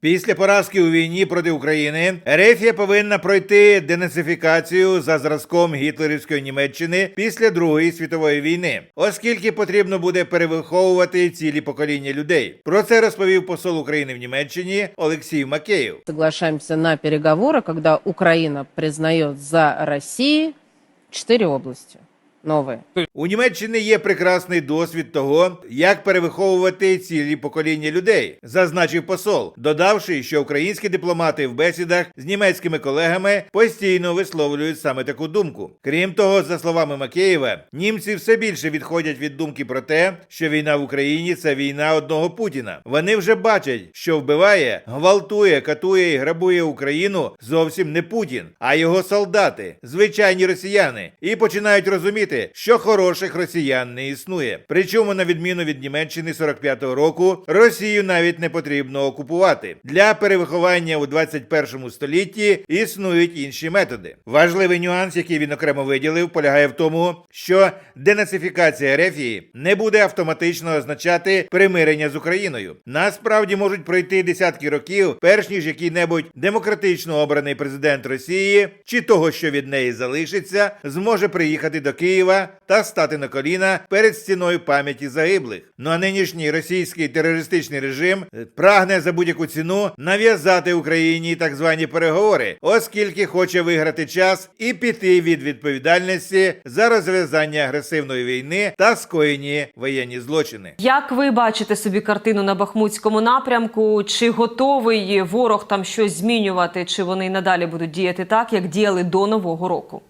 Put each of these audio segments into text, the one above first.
Після поразки у війні проти України Ерефія повинна пройти денацифікацію за зразком гітлерівської Німеччини після Другої світової війни, оскільки потрібно буде перевиховувати цілі покоління людей. Про це розповів посол України в Німеччині Олексій Макеєв. Соглашаемся на переговоры, когда Украина признает за Россией четыре области новые. У Німеччині є прекрасний досвід того, як перевиховувати цілі покоління людей, зазначив посол, додавши, що українські дипломати в бесідах з німецькими колегами постійно висловлюють саме таку думку. Крім того, за словами Макеєва, німці все більше відходять від думки про те, що війна в Україні це війна одного Путіна. Вони вже бачать, що вбиває, гвалтує, катує і грабує Україну зовсім не Путін, а його солдати, звичайні росіяни, і починають розуміти, що хороших росіян не існує. Причому, на відміну від Німеччини 45-го року, Росію навіть не потрібно окупувати. Для перевиховання у 21 столітті існують інші методи. Важливий нюанс, який він окремо виділив, полягає в тому, що денацифікація Рефії не буде автоматично означати примирення з Україною. Насправді можуть пройти десятки років, перш ніж який-небудь демократично обраний президент Росії чи того, що від неї залишиться, зможе приїхати до Києва та стати на коліна перед стіною пам'яті загиблих. Ну а нинішній російський терористичний режим е, прагне за будь-яку ціну нав'язати Україні так звані переговори, оскільки хоче виграти час і піти від відповідальності за розв'язання агресивної війни та скоєні воєнні злочини. Як ви бачите собі картину на Бахмутському напрямку? Чи готовий ворог там щось змінювати? Чи вони надалі будуть діяти так, як діяли до нового року?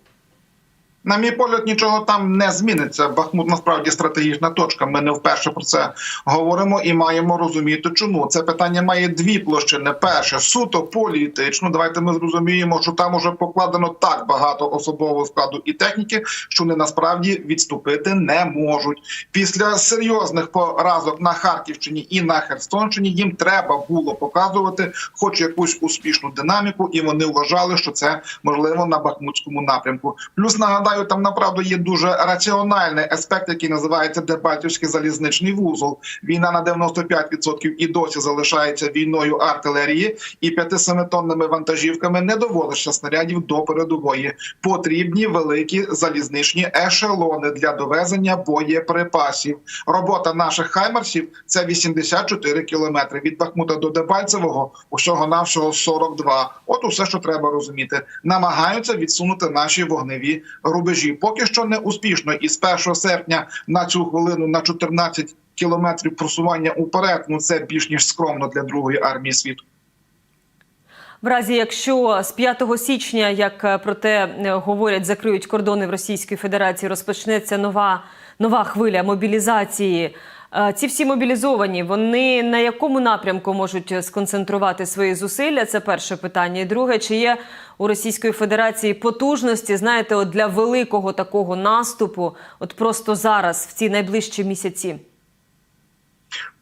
На мій погляд, нічого там не зміниться. Бахмут насправді стратегічна точка. Ми не вперше про це говоримо і маємо розуміти, чому це питання має дві площини. Перше суто політично. Давайте ми зрозуміємо, що там уже покладено так багато особового складу і техніки, що вони насправді відступити не можуть. Після серйозних поразок на Харківщині і на Херсонщині їм треба було показувати, хоч якусь успішну динаміку, і вони вважали, що це можливо на Бахмутському напрямку. Плюс нагадаю, там направду є дуже раціональний аспект, який називається Дебальтівський залізничний вузол. Війна на 95% і досі залишається війною артилерії, і 5-7 тонними вантажівками не доводиться снарядів до передової. Потрібні великі залізничні ешелони для довезення боєприпасів. Робота наших хаймерсів це 84 кілометри від Бахмута до Дебальцевого. Усього навшого 42. От усе, що треба розуміти. Намагаються відсунути наші вогневі рубежі. Поки що не успішно. І з 1 серпня на цю хвилину на 14 кілометрів просування уперед. Ну це більш ніж скромно для другої армії світу. В разі, якщо з 5 січня, як е, про те е, говорять, закриють кордони в Російській Федерації, розпочнеться нова, нова хвиля мобілізації. Е, Ці всі мобілізовані, вони на якому напрямку можуть сконцентрувати свої зусилля? Це перше питання. І друге, чи є у Російської Федерації потужності, знаєте, от для великого такого наступу, от просто зараз, в ці найближчі місяці?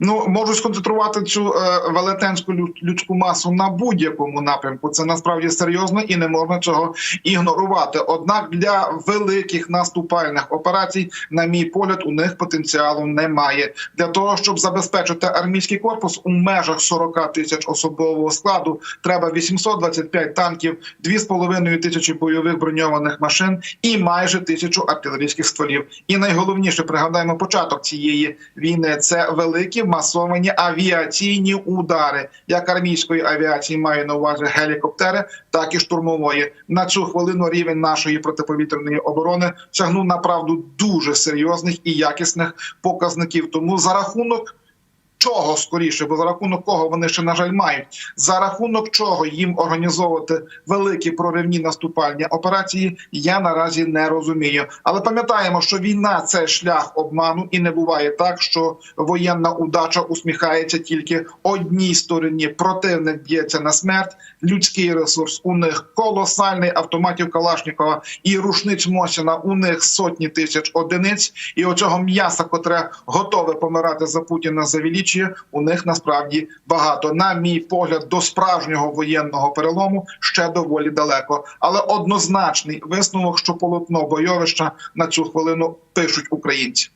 Ну можуть сконцентрувати цю е, велетенську лю- людську масу на будь-якому напрямку. Це насправді серйозно і не можна цього ігнорувати. Однак для великих наступальних операцій, на мій погляд, у них потенціалу немає. Для того щоб забезпечити армійський корпус у межах 40 тисяч особового складу, треба 825 танків, 2,5 тисячі бойових броньованих машин і майже тисячу артилерійських стволів. І найголовніше пригадаємо початок цієї війни. Це великі масовані авіаційні удари, як армійської авіації маю на увазі гелікоптери, так і штурмової. На цю хвилину рівень нашої протиповітряної оборони сягнув направду дуже серйозних і якісних показників. Тому за рахунок. Чого скоріше, бо за рахунок кого вони ще на жаль мають, за рахунок чого їм організовувати великі проривні наступальні операції, я наразі не розумію. Але пам'ятаємо, що війна це шлях обману, і не буває так, що воєнна удача усміхається тільки одній стороні. Противник б'ється на смерть. Людський ресурс у них колосальний автоматів Калашнікова і рушниць Мосіна. У них сотні тисяч одиниць. І оцього м'яса, котре готове помирати за Путіна за величі, у них насправді багато. На мій погляд, до справжнього воєнного перелому ще доволі далеко. Але однозначний висновок, що полотно бойовища на цю хвилину пишуть українці.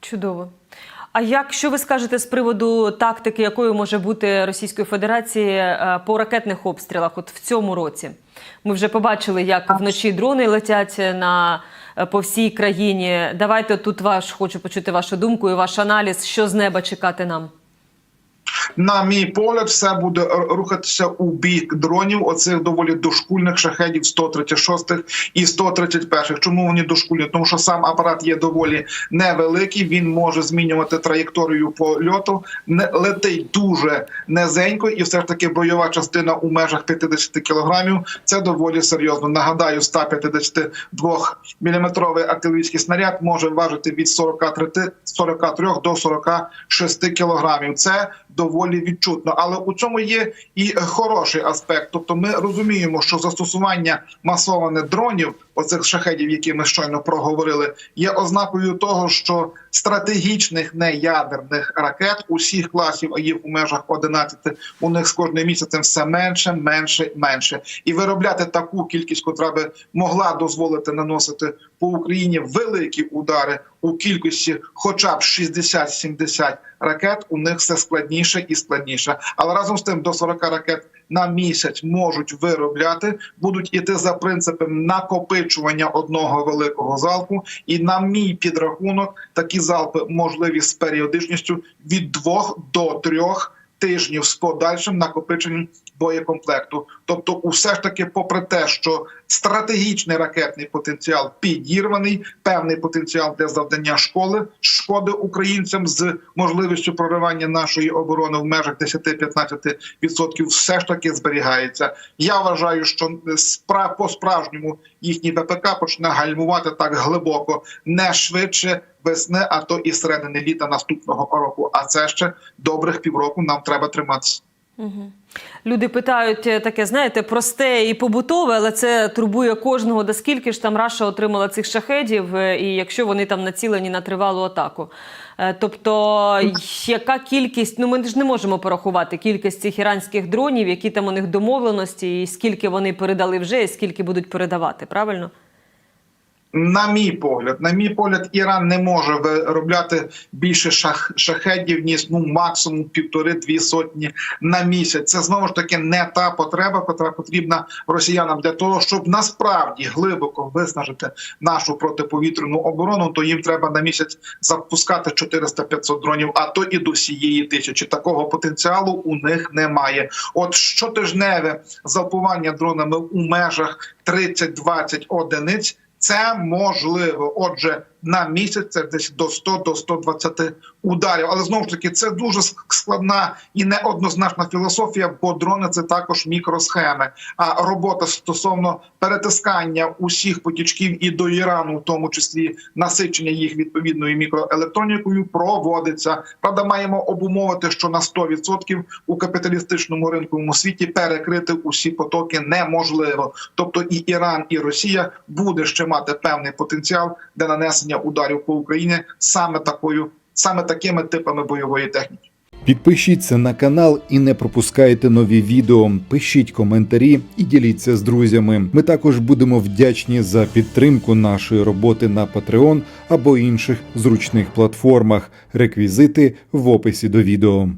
Чудово. А як що ви скажете з приводу тактики, якою може бути Російської Федерації е, по ракетних обстрілах? От в цьому році ми вже побачили, як вночі дрони летять на по всій країні. Давайте тут ваш хочу почути вашу думку і ваш аналіз, що з неба чекати нам. На мій погляд, все буде рухатися у бік дронів. Оцих доволі дошкульних шахедів 136 і 131. Чому вони дошкульні? Тому що сам апарат є доволі невеликий. Він може змінювати траєкторію польоту. Не летить дуже низенько, і все ж таки бойова частина у межах 50 кілограмів. Це доволі серйозно. Нагадаю, 152 міліметровий артилерійський снаряд може важити від 43, 43 до 46 кілограмів. Це доволі відчутно, але у цьому є і хороший аспект. Тобто, ми розуміємо, що застосування масоване дронів, оцих шахедів, які ми щойно проговорили, є ознакою того, що стратегічних неядерних ракет усіх класів, а їх у межах 11, у них з кожним місяцем все менше, менше, менше, і виробляти таку кількість, котра би могла дозволити наносити по Україні великі удари у кількості, хоча б 60-70 ракет, у них все складніше і складніше. Але разом з тим до 40 ракет на місяць можуть виробляти, будуть іти за принципом накопичування одного великого залпу. І на мій підрахунок такі залпи можливі з періодичністю від двох до трьох. Тижнів з подальшим накопиченням боєкомплекту, тобто, усе ж таки, попри те, що стратегічний ракетний потенціал підірваний, певний потенціал для завдання школи шкоди українцям з можливістю проривання нашої оборони в межах 10-15% все ж таки зберігається. Я вважаю, що спра- по-справжньому їхній ВПК почне гальмувати так глибоко, не швидше весни, а то і середини літа наступного року. А це ще добрих півроку нам треба триматися. Люди питають е, таке, знаєте, просте і побутове, але це турбує кожного. Да скільки ж там Раша отримала цих шахедів, е, і якщо вони там націлені на тривалу атаку. Е, Тобто, яка кількість, ну ми ж не можемо порахувати кількість цих іранських дронів, які там у них домовленості, і скільки вони передали вже, і скільки будуть передавати, правильно? На мій погляд, на мій погляд, Іран не може виробляти більше шах шахедів, ніж ну максимум півтори-дві сотні на місяць. Це знову ж таки не та потреба, яка потрібна росіянам для того, щоб насправді глибоко виснажити нашу протиповітряну оборону. То їм треба на місяць запускати 400-500 дронів, а то і до всієї тисячі. Такого потенціалу у них немає. От щотижневе залпування дронами у межах 30-20 одиниць. Це можливо. Отже, на місяць це десь до 100 до 120 ударів. Але знову ж таки, це дуже складна і неоднозначна філософія, бо дрони це також мікросхеми. А робота стосовно перетискання усіх потічків і до Ірану, в тому числі насичення їх відповідною мікроелектронікою, проводиться. Правда, маємо обумовити, що на 100% у капіталістичному ринковому світі перекрити усі потоки неможливо. Тобто і Іран, і Росія буде ще мати певний потенціал для нанесення ударів по Україні саме такою, саме такими типами бойової техніки. Підпишіться на канал і не пропускайте нові відео. Пишіть коментарі і діліться з друзями. Ми також будемо вдячні за підтримку нашої роботи на Patreon або інших зручних платформах. Реквізити в описі до відео.